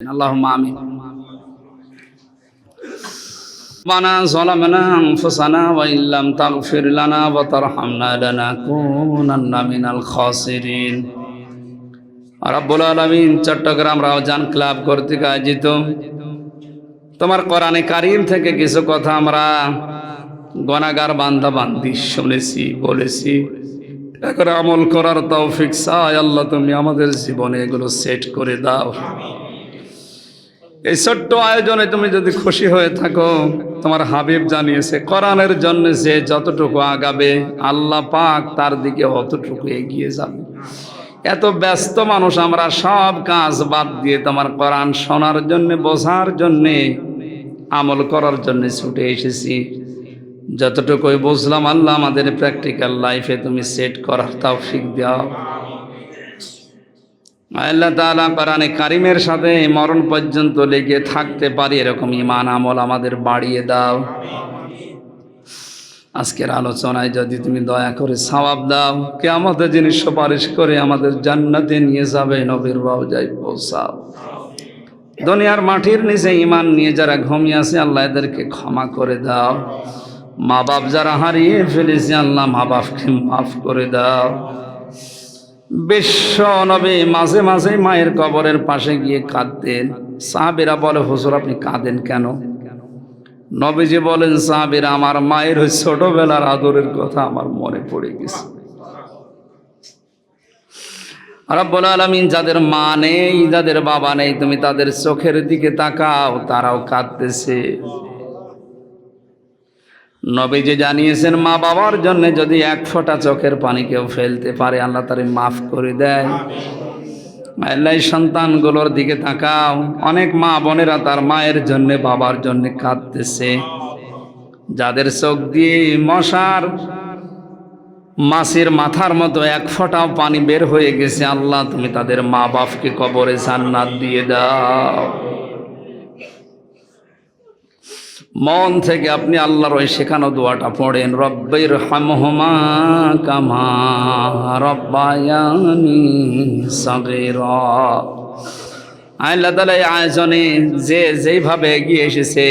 اللهم آمين ربنا ظلمنا أنفسنا وإن لم تغفر لنا وترحمنا لنكونن من الخاسرين রব্বুল আলমিন চট্টগ্রাম রাওজান ক্লাব কর্তৃক আয়োজিত তোমার কোরআনে কারিম থেকে কিছু কথা আমরা গনাগার বান্দা বান্দি শুনেছি বলেছি এখন আমল করার তৌফিক চাই আল্লাহ তুমি আমাদের জীবনে এগুলো সেট করে দাও এই ছোট্ট আয়োজনে তুমি যদি খুশি হয়ে থাকো, তোমার হাবিব জানিয়েছে, কোরআনের জন্য যে যতটুকু আগাবে, আল্লাহ পাক তার দিকে অতটুকু এগিয়ে যাবে। এত ব্যস্ত মানুষ, আমরা সব কাজ বাদ দিয়ে তোমার কোরআন শোনার জন্য, বোঝার জন্যে, আমল করার জন্য ছুটে এসেছি। যতটুকুই বুঝলাম, আল্লাহ আমাদের প্র্যাকটিক্যাল লাইফে তুমি সেট করার তৌফিক দাও। আল্লাহ তাআলা কোরআনে কারিমের সাথে মরণ পর্যন্ত লেগে থাকতে পারি এরকম ইমান আমল আমাদের বাড়িয়ে দাও। আজকের আলোচনায় যদি তুমি দয়া করে সওয়াব দাও কে আমাদের জিনিস সুপারিশ করে আমাদের জান্নাতে নিয়ে যাবে, নবীর রওজায় পৌঁছাও। দুনিয়ার মাটির নিচে ইমান নিয়ে যারা ঘুমিয়ে আছে, আল্লাহ এদেরকে ক্ষমা করে দাও। মা বাপ যারা হারিয়ে ফেলেছে, আল্লাহ মা বাপকে মাফ করে দাও। বিশ্ব নবী মাঝে মাঝে মায়ের কবরের পাশে গিয়ে কাঁদতেন। সাহাবেরা বলে, হুজুর, আপনি কাঁদেন কেন? নবীজি বলেন, সাহাবেরা, আমার মায়ের ওই ছোটবেলার আদরের কথা আমার মনে পড়ে গেছে। রব্বুল আলমিন, যাদের মা নেই, যাদের বাবা নেই, তুমি তাদের চোখের দিকে তাকাও, তারাও কাঁদতেছে। নবীজি জানিয়েছেন, মা বাবার জন্য যদি এক ফোঁটা চোখের পানি কেউ ফেলতে পারে, আল্লাহ তারে মাফ করে দেয়। আল্লাহ সন্তানগুলোর দিকে তাকাও। অনেক মা বোনেরা তার মায়ের জন্য, বাবার জন্য কাঁদতেছে। যাদের চোখ দিয়ে মশার মাছের মাথার মতো এক ফোঁটাও পানি বের হয়ে গেছে, আল্লাহ তুমি তাদের মা বাপকে কবরে জান্নাত দিয়ে দাও। মন থেকে আপনি আল্লাহর ওই শেখানো দোয়াটা পড়েন রব্বের হামহমা কামা রব্বায়ানি সগের। আল্লাহ তালা এই আয়োজনে যে যেইভাবে এগিয়ে এসেছে,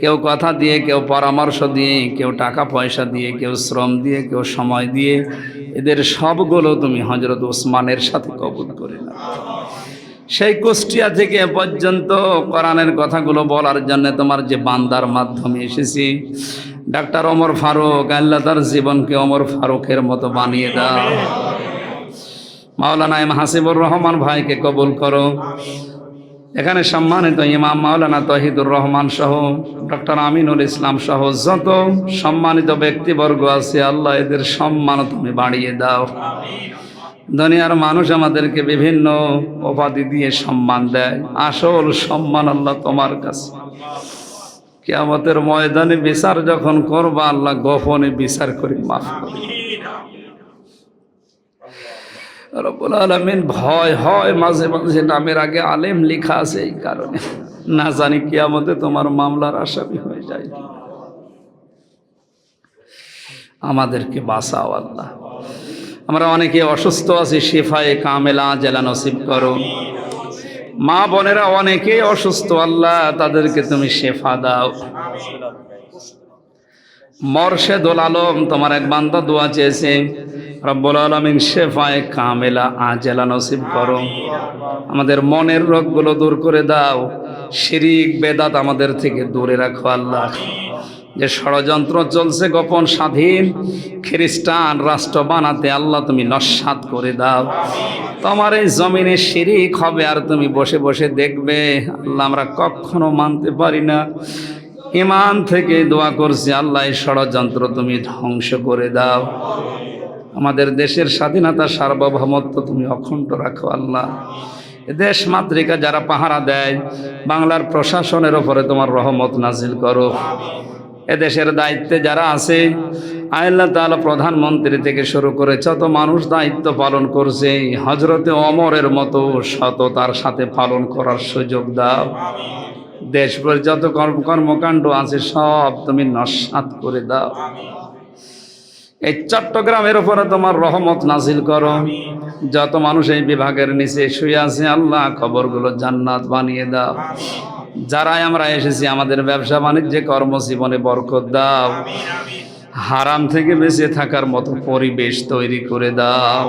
কেউ কথা দিয়ে, কেউ পরামর্শ দিয়ে, কেউ টাকা পয়সা দিয়ে, কেউ শ্রম দিয়ে, কেউ সময় দিয়ে, এদের সবগুলো তুমি হজরত ওসমানের সাথে কবুল করে না সেই কুষ্টিয়া থেকে পর্যন্ত কোরআনের কথাগুলো বলার জন্য তোমার যে বান্দার মাধ্যমে এসেছি। ডাক্তার ওমর ফারুক, আল্লাহ তার জীবনকে ওমর ফারুকের মতো বানিয়ে দাও। মাওলানা এম হাসিবুর রহমান ভাইকে কবুল করো। এখানে সম্মানিত ইমাম মাওলানা তহিদুর রহমান সহ ডক্টর আমিনুল ইসলাম সহ যত সম্মানিত ব্যক্তিবর্গ আছে, আল্লাহ এদের সম্মান তুমি বাড়িয়ে দাও। দুনিয়ার মানুষ আমাদেরকে বিভিন্ন উপাধি দিয়ে সম্মান দেয়। আসল সম্মান আল্লাহ তোমার কাছে। কেয়ামতের ময়দানে বিচার যখন করবা, আল্লাহ গোপনে বিচার করি মাফ করি রব্বুল আলমিন ভয়, হয় মাঝে মাঝে নামের আগে আলেম লেখা আছে এই কারণে। না জানি কিয়ামতে তোমার মামলার আসামি হয়ে যায় আমাদেরকে বাঁচাও আল্লাহ। আমরা অনেকে অসুস্থ আছি, শেফায়ে কামেলা, জেলা নসিব করো। মা বোনেরা অনেকেই অসুস্থ, আল্লাহ তাদেরকে তুমি শেফা দাও। মর্শেদুল আলম, তোমার এক বান্দা দোয়া চেয়েছে, রব্বুল আলমিন শেফায়ে কামেলা আজেলা নসিব করো। আমাদের মনের রোগগুলো দূর করে দাও, শিরিক বেদাত আমাদের থেকে দূরে রাখো, আল্লাহ। যে ষড়যন্ত্র চলছে গোপন স্বাধীন, খ্রিস্টান রাষ্ট্র বানাতে আল্লাহ তুমি নস্বাত করে দাও। তোমার এই জমিনে শিরিক হবে আর তুমি বসে বসে দেখবে, আল্লাহ আমরা কখনো মানতে পারি না। ইমান থেকে দোয়া করছি, আল্লাহ এই ষড়যন্ত্র তুমি ধ্বংস করে দাও। আমাদের দেশের স্বাধীনতা, সার্বভৌমত্ব তুমি অখণ্ড রাখো আল্লাহ। দেশ মাতৃকা যারা পাহারা দেয়, বাংলার প্রশাসনের ওপরে তোমার রহমত নাজিল করো। এদেশের দায়িত্বে যারা আছে, আল্লাহ তালা প্রধানমন্ত্রী থেকে শুরু করে যত মানুষ দায়িত্ব পালন করছে হজরতে অমরের মতো শত তার সাথে পালন করার সুযোগ দাও। দেশ যত কর্ম কর্মকাণ্ড আছে, সব তুমি নস্বাত করে দাও। এই চট্টগ্রামের উপরে তোমার রহমত নাজিল করো। যত মানুষ এই বিভাগের নিচে শুয়ে আছে, আল্লাহ খবরগুলো জান্নাত বানিয়ে দাও। যারাই আমরা এসেছি, আমাদের ব্যবসা বাণিজ্যে, কর্মজীবনে বরকত দাও। হারাম থেকে বেঁচে থাকার মতো পরিবেশ তৈরি করে দাও।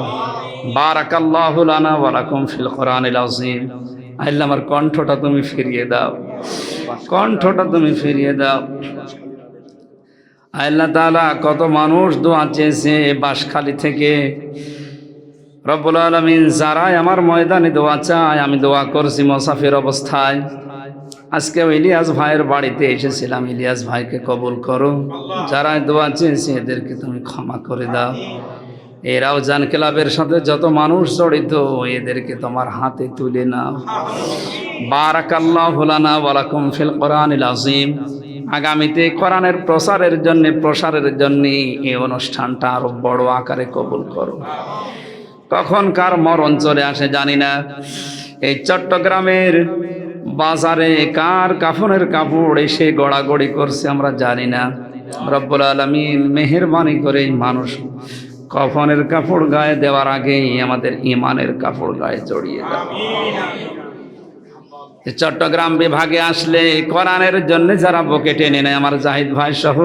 বারাকাল্লাহু লানা ওয়া লাকুম ফিল কোরআনিল আযীম। আল্লাহ আমার কণ্ঠটা তুমি ফিরিয়ে দাও। কণ্ঠটা তুমি ফিরিয়ে দাও। আল্লাহ তালা কত মানুষ দোয়া চেয়েছে বাঁশখালী থেকে। রব্বুল আলমিন যারাই আমার ময়দানে দোয়া চায়, আমি দোয়া করছি মোসাফির অবস্থায়। আজকে ইলিয়াস ভাইয়ের বাড়িতে এসেছিলাম, ইলিয়াস ভাইকে কবুল করো। যারা দোয়া চেয়েছে এদেরকে তুমি ক্ষমা করে দাও। এরাও জান ক্লাবের সাথে যত মানুষ জড়িত, এদেরকে তোমার হাতে তুলে নাও। বারাকাল্লাহ হুলানা ওয়ালাকুম ফিল কোরআনিল আজিম আগামীতে কোরআনের প্রসারের জন্য প্রসারের জন্য এই অনুষ্ঠানটা আরও বড় আকারে কবুল করো। কখন কার মরণ চলে আসে, জানি না। এই চট্টগ্রামের বাজারে কার কাফনের কাপড় এসে গড়াগড়ি করছে আমরা জানি না। রব্বুল আলমিন মেহরবানি করে মানুষ কফনের কাপড় গায়ে দেওয়ার আগেই আমাদের ইমানের কাপড় গায়ে জড়িয়ে দেয়। চট্টগ্রাম বিভাগে আসলে কোরআনের জন্য যারা বুকে টেনে নেয়, আমার জাহিদ ভাই সহ,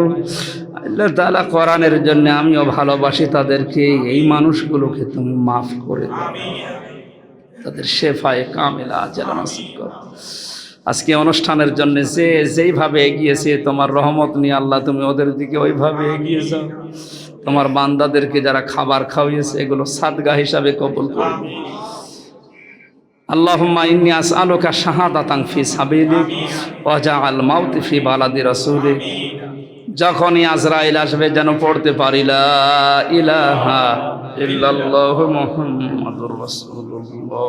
আল্লাহ তাআলা কোরআনের জন্য আমিও ভালোবাসি তাদেরকে, এই মানুষগুলোকে তুমি মাফ করে তাদের শেফায় কামেলা আজেলা নসিব আজকে অনুষ্ঠানের জন্য যে যেইভাবে এগিয়েছে, তোমার রহমত নিয়ে আল্লাহ তুমি ওদের দিকে ওইভাবে এগিয়ে যাও। তোমার বান্দাদেরকে যারা খাবার খাওয়িয়েছে, এগুলো সাদগা হিসাবে কবুল করো। আল্লাহুম্মা ইন্নি আসআলুকা শাহাদাতান ফি সাবিলিক ওয়া জাআল মাউত ফি বালাদি রাসূলিক। যখনই আজরাইল আসবে যেন পড়তে পারিলা ইলাহা ইল্লাল্লাহু মুহাম্মাদুর রাসূলুল্লাহ।